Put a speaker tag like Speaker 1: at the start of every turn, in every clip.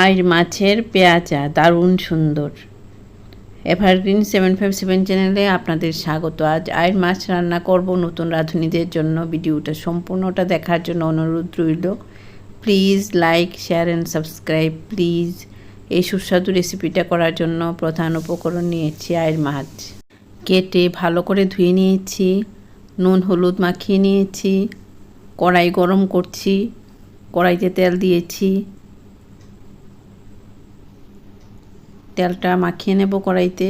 Speaker 1: আইর মাছের পেঁয়াজা দারুণ সুন্দর। এভারগ্রিন সেভেন ফাইভ সেভেন চ্যানেলে আপনাদের স্বাগত। আজ আয়ের মাছ রান্না করব নতুন রাঁধুনিদের জন্য। ভিডিওটা সম্পূর্ণটা দেখার জন্য অনুরোধ রইল। Please like share and subscribe please এই সুস্বাদু রেসিপিটা করার জন্য প্রধান উপকরণ নিয়েছি আয়ের মাছ। কেটে ভালো করে ধুয়ে নিয়েছি। নুন, হলুদ মাখিয়ে নিয়েছি। কড়াই গরম করছি। কড়াইতে তেল দিয়েছি। তেলটা মাখিয়ে নেব কড়াইতে।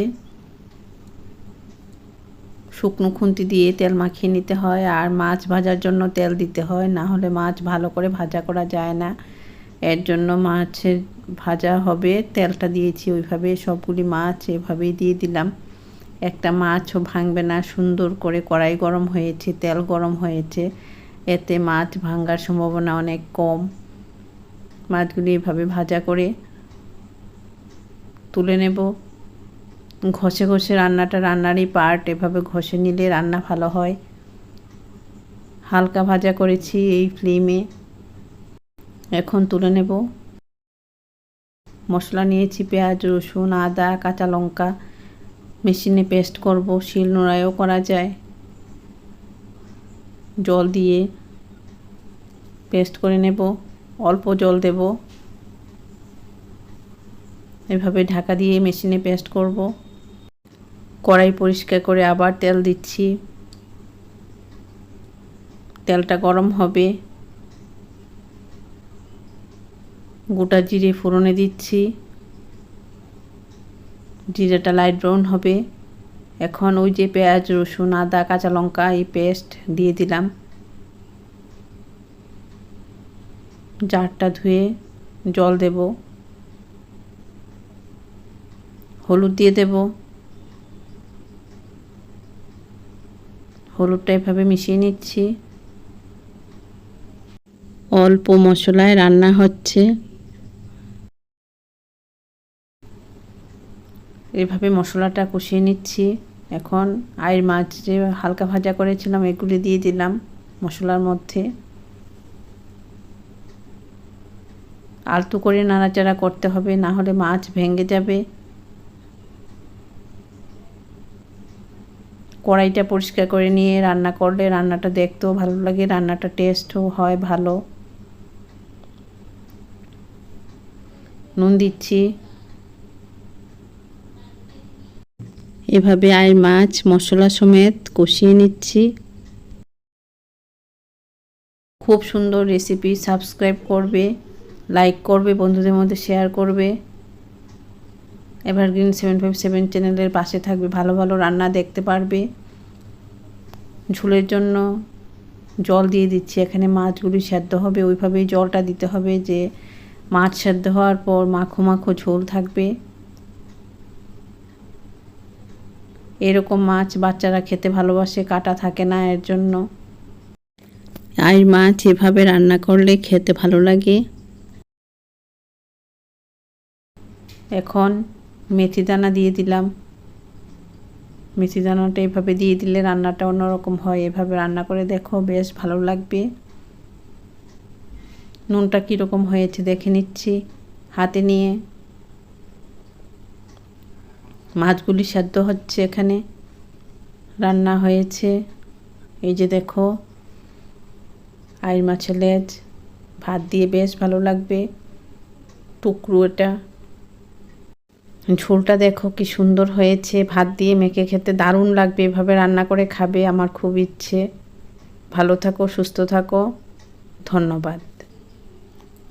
Speaker 1: শুকনো খুন্তি দিয়ে তেল মাখিয়ে নিতে হয় আর মাছ ভাজার জন্য তেল দিতে হয়, না হলে মাছ ভালো করে ভাজা করা যায় না। এর জন্য মাছের ভাজা হবে, তেলটা দিয়েছি ওইভাবে, সবগুলি মাছ এভাবেই দিয়ে দিলাম। একটা মাছও ভাঙবে না, সুন্দর করে কড়াই গরম হয়েছে, তেল গরম হয়েছে, এতে মাছ ভাঙার সম্ভাবনা অনেক কম। মাছগুলি এভাবে ভাজা করে তুলে নেব। ঘষে ঘষে রান্নাটা রান্নারই পার্ট এভাবে ঘষে নিলে রান্না ভালো হয়। হালকা ভাজা করেছি এই ফ্লেমে এখন তুলে নেব। মশলা নিয়েছি, পেঁয়াজ, রসুন, আদা, কাঁচা লঙ্কা। মেশিনে পেস্ট করব, শিল নোড়ায়ও করা যায়। জল দিয়ে পেস্ট করে নেব। অল্প জল দেব। এভাবে ঢাকা দিয়ে মেশিনে পেস্ট করব। কড়াই পরিষ্কার করে আবার তেল দিচ্ছি। তেলটা গরম হবে। গোটা জিরে ফোড়নে দিচ্ছি। জিরেটা লাইট ব্রাউন হবে। এখন ওই যে পেঁয়াজ, রসুন, আদা, কাঁচা লঙ্কা এই পেস্ট দিয়ে দিলাম। জারটা ধুয়ে জল দেব। হলুদ দিয়ে দেব। হলুদটা এভাবে মিশিয়ে নিচ্ছি। অল্প মশলায় রান্না হচ্ছে। এভাবে মশলাটা কষিয়ে নিচ্ছি। এখন আয়ের মাছ যে হালকা ভাজা করেছিলাম, এগুলি দিয়ে দিলাম মশলার মধ্যে। আলতু করে নাড়াচাড়া করতে হবে, না হলে মাছ ভেঙে যাবে। কড়াইটা পরিষ্কার করে নিয়ে রান্না করলে রান্নাটা দেখতেও ভালো লাগে, রান্নাটা টেস্টও হয় ভালো। নুন দিচ্ছি। এভাবে আয়ের মাছ, মশলা সমেত কষিয়ে নিচ্ছি। খুব সুন্দর রেসিপি সাবস্ক্রাইব করবে লাইক করবে, বন্ধুদের মধ্যে শেয়ার করবে। এভারগ্রিন সেভেন ফাইভ সেভেন চ্যানেলের পাশে থাকবে। ভালো ভালো রান্না দেখতে পারবে। ঝোলের জন্য জল দিয়ে দিচ্ছি। এখানে মাছগুলি সেদ্ধ হবে। ওইভাবেই জলটা দিতে হবে যে মাছ সেদ্ধ হওয়ার পর মাখো মাখো ঝোল থাকবে। এরকম মাছ বাচ্চারা খেতে ভালোবাসে, কাটা থাকে না এর জন্য। আর মাছ এভাবে রান্না করলে খেতে ভালো লাগে। এখন মেথি দানা দিয়ে দিলাম। মেথি দানাটা এভাবে দিয়ে দিলে রান্নাটা অন্যরকম হয়। এভাবে রান্না করে দেখো, বেশ ভালো লাগবে। নুনটা কীরকম হয়েছে দেখে নিচ্ছি হাতে নিয়ে। মাছগুলি সেদ্ধ হচ্ছে এখানে। রান্না হয়েছে। এই যে দেখো আইর মাছের লেজ। ভাত দিয়ে বেশ ভালো লাগবে। টুকরো এটা। ঝোলটা দেখো কি সুন্দর হয়েছে। ভাত দিয়ে মেখে খেতে দারুণ লাগবে। এভাবে রান্না করে খাবে আমার খুব ইচ্ছে। ভালো থাকো, সুস্থ থাকো। ধন্যবাদ।